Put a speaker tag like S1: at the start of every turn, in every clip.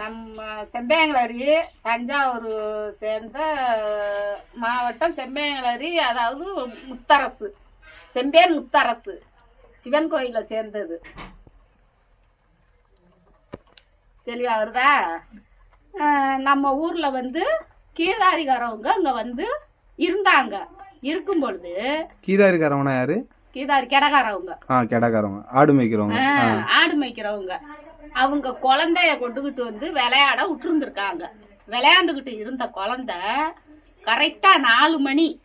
S1: நம்ம செம்பேங்களரி தஞ்சாவூர் சேர்ந்த மாவட்டம் செம்பேங்களரி அதாவது முத்தரசு. செம்பேன் முத்தரசு. சிவன் கோயிலை சேர்ந்தது. தெளிவா வருதா? நம்ம ஊர்ல வந்து கீதாரிகாரவங்க அங்க வந்து இருந்தாங்க. இருக்கும் பொழுது
S2: கீதாரிக்காரவனா யாரு?
S1: கீதாரி கிடகாரவங்க.
S2: ஆ கெடாக்காரவங்க ஆடு மேய்க்கிறவங்க.
S1: ஆடு மேய்க்கிறவங்க. அவங்க குழந்தைய கொண்டுகிட்டு வந்து விளையாட விட்டுருந்துருக்காங்க. விளையாண்டுகிட்டு இருந்த குழந்தை கரெக்டா நாலு மணி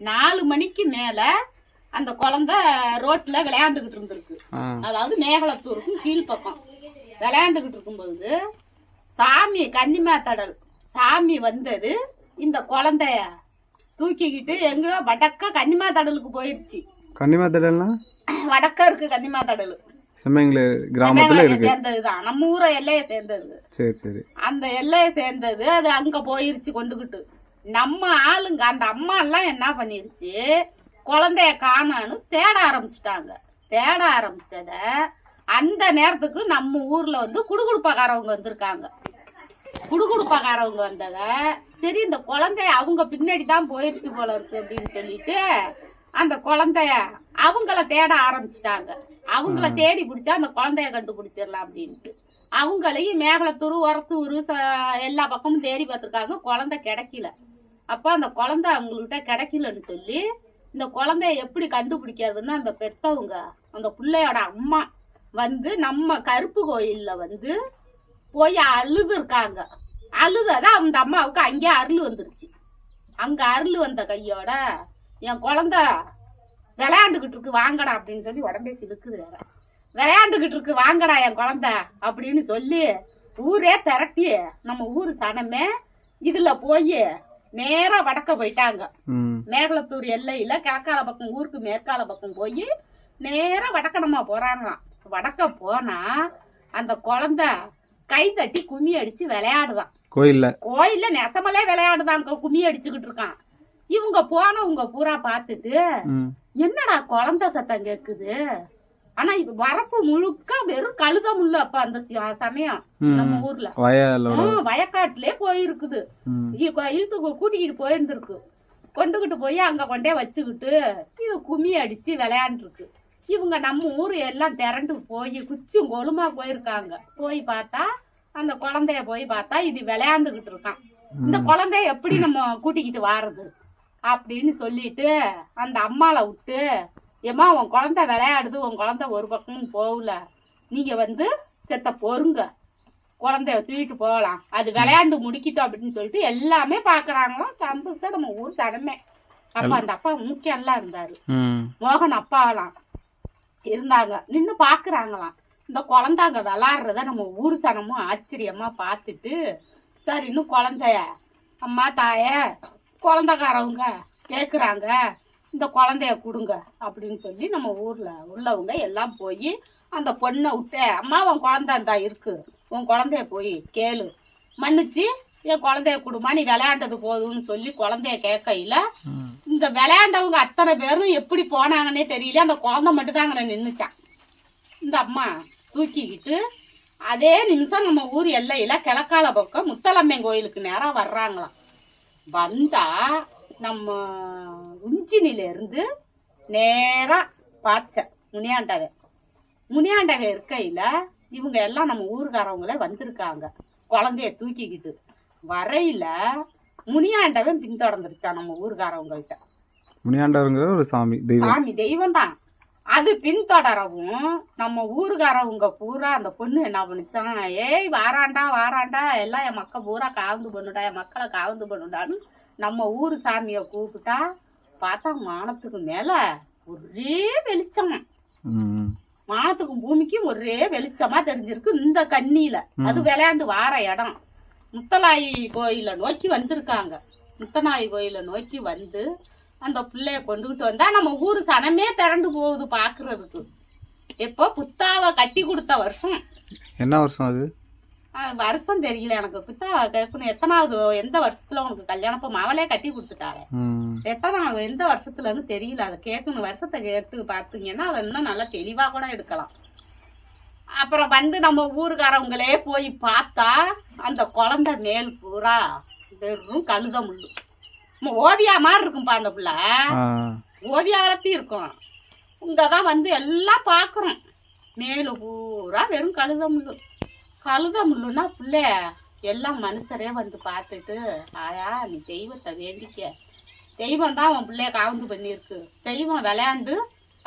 S1: நாலு மணிக்கு மேல அந்த குழந்தை ரோட்ல விளையாண்டுகிட்டு இருந்திருக்கு. அதாவது மேகலத்தூருக்கும் கீழ்ப்பக்கம். விளையாண்டுகிட்டு இருக்கும்போது சாமி கன்னிமாத்தடல் சாமி வந்தது இந்த குழந்தைய தூக்கிக்கிட்டு எங்கேயோ வடக்க கன்னிமாத்தடலுக்கு போயிருச்சு.
S2: கன்னிமாத்தடல்னா
S1: வடக்க இருக்கு கன்னிமாத்தடல்
S2: செம்மங்கள கிராமத்துல இருக்கு.
S1: சேர்ந்ததுதான். நம்ம ஊரை எல்லையை சேர்ந்தது.
S2: சரி சரி.
S1: அந்த எல்லையை சேர்ந்தது. அது அங்க போயிருச்சு கொண்டுகிட்டு. நம்ம ஆளுங்க அந்த அம்மா எல்லாம் என்ன பண்ணிருச்சு? குழந்தைய காணான்னு தேட ஆரம்பிச்சிட்டாங்க. தேட ஆரம்பிச்சத அந்த நேரத்துக்கு நம்ம ஊர்ல வந்து குடுகுடுப்பக்காரவங்க வந்திருக்காங்க. குடுகுடுப்பக்காரவங்க வந்தத சரி இந்த குழந்தைய அவங்க பின்னாடி தான் போயிருச்சு போல இருக்கு அப்படின்னு சொல்லிட்டு அந்த குழந்தைய அவங்கள தேட ஆரம்பிச்சிட்டாங்க. அவங்கள தேடி பிடிச்சா அந்த குழந்தைய கண்டுபிடிச்சிடலாம் அப்படின்ட்டு. அவங்களையும் மேகலத்தூர் உரத்தூர் எல்லா பக்கமும் தேடி பார்த்துருக்காங்க. குழந்தை கிடைக்கல. அப்போ அந்த குழந்தை அவங்கள்ட்ட கிடைக்கலன்னு சொல்லி இந்த குழந்தைய எப்படி கண்டுபிடிக்கிறதுன்னு அந்த பெத்தவங்க அந்த பிள்ளையோட அம்மா வந்து நம்ம கருப்பு கோயில்ல வந்து போய் அழுது இருக்காங்க அழுததான் அந்த அம்மாவுக்கு அங்கேயே அருள் வந்துருச்சு. அங்க அருள் வந்த கையோட என் குழந்தை விளையாண்டுகிட்டு இருக்கு வாங்கடா அப்படின்னு சொல்லி உடம்பே சிலுக்குது வேற. விளையாண்டுகிட்டு இருக்கு வாங்கடா என் குழந்தை அப்படின்னு சொல்லி ஊரே திரட்டி நம்ம ஊர் சனமே இதுல போய் நேரா வடக்க போயிட்டாங்க. மேகலத்தூர் எல்லையில கிழக்கால பக்கம் ஊருக்கு மேற்கால பக்கம் போய் நேரா வடக்கணமா போறாங்களாம். வடக்க போனா அந்த குழந்தை கை தட்டி கும்மி அடிச்சு விளையாடுதான்.
S2: கோயில்ல.
S1: கோயில்ல நெசமலே விளையாடுதான் கும்மி அடிச்சுக்கிட்டு இருக்கான். இவங்க போனவங்க பூரா பார்த்துட்டு
S2: ம்.
S1: என்னடா குழந்தை சத்தம் கேக்குது? ஆனா இப்ப வரப்பு முழுக்க வெறும் கழுத முள்ளு அப்ப அந்த சமயம். நம்ம ஊர்ல. வயக்காட்டுலயே போயிருக்குது. இழுத்து கூட்டிக்கிட்டு போயிருந்திருக்கு. கொண்டுகிட்டு போய் அங்க கொண்டே வச்சுக்கிட்டு இது கும்மி அடிச்சு விளையாண்டுருக்கு. இவங்க நம்ம ஊர் எல்லாம் திரண்டு போய் குச்சும் கொலுமா போயிருக்காங்க. போய் பார்த்தா அந்த குழந்தைய போய் பார்த்தா இது விளையாண்டுகிட்டு இருக்கான். இந்த குழந்தைய எப்படி நம்ம கூட்டிக்கிட்டு வாரது? அப்படின்னு சொல்லிட்டு அந்த அம்மாவை விட்டு ஏம்மா உன் குழந்தை விளையாடுது உன் குழந்தை ஒரு பக்கமும் போகல. நீங்க வந்து செத்த பொறுங்க. குழந்தைய தூக்கிட்டு போகலாம். அது விளையாண்டு முடிக்கிட்டோம் அப்படின்னு சொல்லிட்டு எல்லாமே பாக்குறாங்களாம். கம்பல்சரி நம்ம ஊர் சடமே. அப்ப அந்த அப்பா முக்கியம்லாம் இருந்தாரு. மோகன் அப்பாவெல்லாம் இருந்தாங்க. நின்று பாக்குறாங்களாம். இந்த குழந்தை அங்க விளாடுறத நம்ம ஊர் சனமும் ஆச்சரியமா பார்த்துட்டு சரி இன்னும் குழந்தைய? அம்மா தாய குழந்தைக்காரவங்க கேக்குறாங்க இந்த குழந்தைய கொடுங்க அப்படின்னு சொல்லி நம்ம ஊர்ல உள்ளவங்க எல்லாம் போய் அந்த பொண்ணை விட்டு அம்மா உன் குழந்தை இந்தா இருக்கு. உன் குழந்தைய போய் கேளு. மன்னிச்சு என் குழந்தைய கொடுமா நீ விளையாண்டது போதும்னு சொல்லி குழந்தைய கேட்கையில இந்த விளையாண்டவங்க அத்தனை பேரும் எப்படி போனாங்கன்னே தெரியல. அந்த குழந்தை மட்டும் தான் அங்கே நின்றுச்சான் இந்த அம்மா தூக்கிக்கிட்டு அதே நிமிஷம் நம்ம ஊர் எல்லையில கிழக்கால பக்கம் முத்தலம்மன் கோயிலுக்கு நேரம் வர்றாங்களாம். வந்தா நம்ம உஞ்சினில இருந்து நேரா பாய்ச்ச முனியாண்டவன் முனியாண்டவன் இருக்கையில இவங்க எல்லாம் நம்ம ஊருக்காரவங்களே வந்திருக்காங்க. குழந்தைய தூக்கிக்கிட்டு. வரையில முனியாண்டவன் பின்தொடர்ந்துருச்சான் நம்ம ஊருக்காரவங்கள்ட்ட
S2: முனியாண்டவருங்கிற ஒரு சாமி
S1: சாமி தெய்வம் தான் அது பின்தொடரவும் நம்ம ஊருக்காரவங்க பூரா அந்த பொண்ணு என்ன பண்ணுச்சான் ஏய் வாராண்டா வாராண்டா எல்லாம் என் மக்கள் பூரா காவந்து பண்ணுடா என் மக்களை காவந்து பண்ணுடான்னு நம்ம ஊர் சாமியை கூப்பிட்டா பார்த்தா வானத்துக்கு மேல ஒரே வெளிச்சம்.
S2: ம்
S1: வானத்துக்கும் பூமிக்கும் ஒரே வெளிச்சமா தெரிஞ்சிருக்கு இந்த கண்ணியில. அது விளையாண்டு வார இடம். முத்தலாயி கோயிலை நோக்கி வந்திருக்காங்க. முத்தநாயி கோயிலை நோக்கி வந்து அந்த பிள்ளைய கொண்டுகிட்டு வந்தா நம்ம ஊர் சனமே திரண்டு போகுது பாக்குறதுக்கு. எப்போ புத்தாவை கட்டி கொடுத்த வருஷம்.
S2: என்ன வருஷம் அது?
S1: வருஷம் தெரியல எனக்கு. புத்தாவை கேட்கணும். எத்தனாவது எந்த வருஷத்துல உனக்கு கல்யாணம்? இப்போ மவளே கட்டி கொடுத்துட்டாளே.
S2: ம்.
S1: எத்தனாவது எந்த வருஷத்துலன்னு தெரியல. அதை கேட்கணும். வருஷத்தை கேட்டு பார்த்தீங்கன்னா அதை இன்னும் நல்லா தெளிவா கூட எடுக்கலாம். அப்புறம் வந்து நம்ம ஊருக்காரவங்களே போய் பார்த்தா அந்த குழந்தை மேல் பூரா வெறும் கழுத முள்ளு. ஓவியா மாதிரி இருக்கும்பா அந்த பிள்ளை. ஓவியா வளர்த்தி இருக்கும். இங்கே தான் வந்து எல்லாம் பார்க்குறோம். மேலு பூரா வெறும் கழுத முள்ளு. கழுத முள்ளுன்னா பிள்ளை எல்லாம் மனுஷரே வந்து பார்த்துட்டு ஆயா நீ தெய்வத்தை வேண்டிக்க. தெய்வம் தான் உன் பிள்ளைய காவந்து பண்ணியிருக்கு. தெய்வம் விளையாண்டு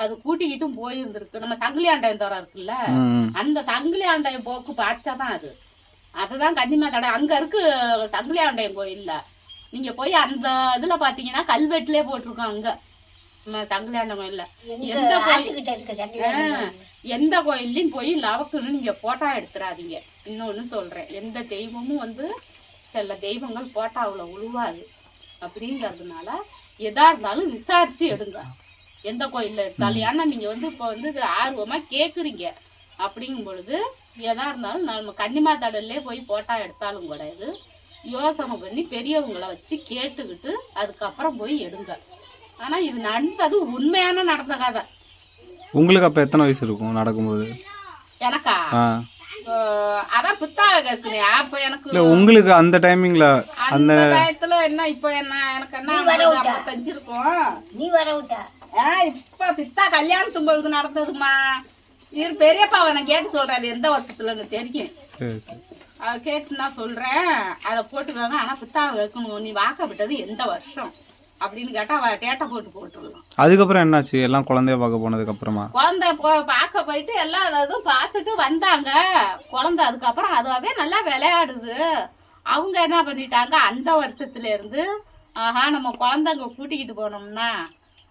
S1: அது கூட்டிக்கிட்டும் போயிருந்திருக்கு. நம்ம சங்கிலி ஆண்டாயம் தோறம் இருக்குல்ல? அந்த சங்கிலி ஆண்டாயம் போக்கு பாய்ச்சா தான் அது. அதுதான் கன்னிமா தடை அங்க இருக்கு சங்கிலி ஆண்டாயம் கோயில்ல. நீங்க போய் அந்த இதுல பாத்தீங்கன்னா கல்வெட்டுலயே போட்டிருக்கோம் அங்க. நம்ம சங்கிலி ஆண்டாயம் கோயில்ல. எந்த கோயில் எந்த கோயில்லையும் போய் லவக்குன்னு நீங்க போட்டா எடுத்துறாதீங்க. இன்னொன்னு சொல்றேன். எந்த தெய்வமும் வந்து சில தெய்வங்கள் போட்டாவுல உழுவாது. அப்படிங்கறதுனால எதா இருந்தாலும் விசாரிச்சு எடுங்க. எந்த கோயில்ல எடுத்தாலும். ஏன்னா நீங்க வந்து இப்போ வந்து இது ஆர்வமா கேக்குறீங்க. அப்படிங்கும் பொழுது எதா இருந்தாலும் நம்ம கன்னிமா தடல்லே போய் போட்டா எடுத்தாலும் கூட இது யோசனை பண்ணி பெரியவங்கள வச்சு கேட்டுக்கிட்டு அதுக்கப்புறம் போய் எடுங்க. ஆனா இது நடந்தது உண்மையான நடந்த கதை.
S2: உங்களுக்கு அப்போ எத்தனை வயசு இருக்கும் நடக்கும்போது?
S1: எனக்கா? அதான் புத்தாள கற்குனியா அப்ப எனக்கு
S2: உங்களுக்கு அந்த டைமிங்கில்
S1: அந்த டயத்துல என்ன இப்ப என்ன எனக்கு என்ன ஐம்பத்தஞ்சு இருக்கும்.
S3: நீ வர விட்டா.
S1: ஆ, இப்ப பித்தா கல்யாணத்தும் பொழுது நடந்ததுமா இது பெரியப்பாவை நான் கேட்டு சொல்றேன் அது எந்த வருஷத்துலன்னு தெரியும்.
S2: சரி சரி
S1: அதை கேட்டு நான் சொல்றேன். அதை போட்டுக்கோங்க. ஆனா பித்தாவை வைக்கணும் நீ வாக்கப்பட்டது எந்த வருஷம்? அப்படின்னு கேட்டா அவ டேட்டை போட்டு போட்டுருலாம்
S2: அதுக்கப்புறம் என்னாச்சு? எல்லாம் குழந்தைய பார்க்க போனதுக்கு அப்புறமா
S1: குழந்தை பார்க்க போயிட்டு எல்லாம் அதுவும் பார்த்துட்டு வந்தாங்க. குழந்தை அதுக்கப்புறம் அதுவாவே நல்லா விளையாடுது. அவங்க என்ன பண்ணிட்டாங்க? அந்த வருஷத்துல இருந்து ஆஹா நம்ம குழந்தைங்க கூட்டிக்கிட்டு போனோம்னா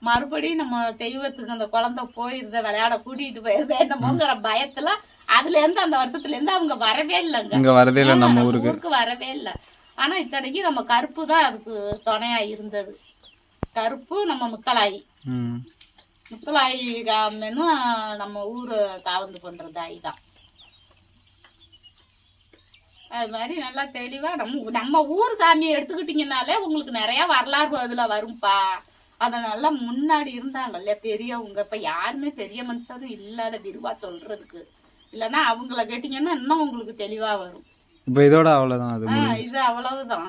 S1: மறுபடியும் நம்ம தெய்வத்துக்கு அந்த குழந்தை போயிருந்த விளையாட கூட்டிகிட்டு போயிருந்த என்னமோங்கிற பயத்துல அதுல இருந்து அந்த வருஷத்துல இருந்து அவங்க வரவே இல்லைங்க.
S2: இங்கே வரதே இல்லை நம்ம ஊருக்கு.
S1: ஊருக்கு வரவே இல்லை. ஆனா இத்தனைக்கு நம்ம கருப்பு தான் அதுக்கு துணையா இருந்தது. கருப்பு நம்ம முக்கலாயி
S2: ம்.
S1: முத்தலாயி காமன்னு நம்ம ஊரு காவந்து பண்ற தாய் தான் அது மாதிரி நல்லா தெளிவா நம்ம நம்ம ஊர் சாமியை எடுத்துக்கிட்டீங்கனாலே உங்களுக்கு நிறைய வரலாறு அதுல வரும்பா. அதனால முன்னாடி இருந்தாங்கல்ல பெரியவங்க. இப்ப யாருமே பெரிய மனுஷரும் இல்லாத விரிவா சொல்றதுக்கு. இல்லைன்னா அவங்கள கேட்டீங்கன்னா இன்னும் உங்களுக்கு தெளிவா வரும்.
S2: இப்போ இதோட அவ்வளோதான்
S1: இது அவ்வளவுதான்.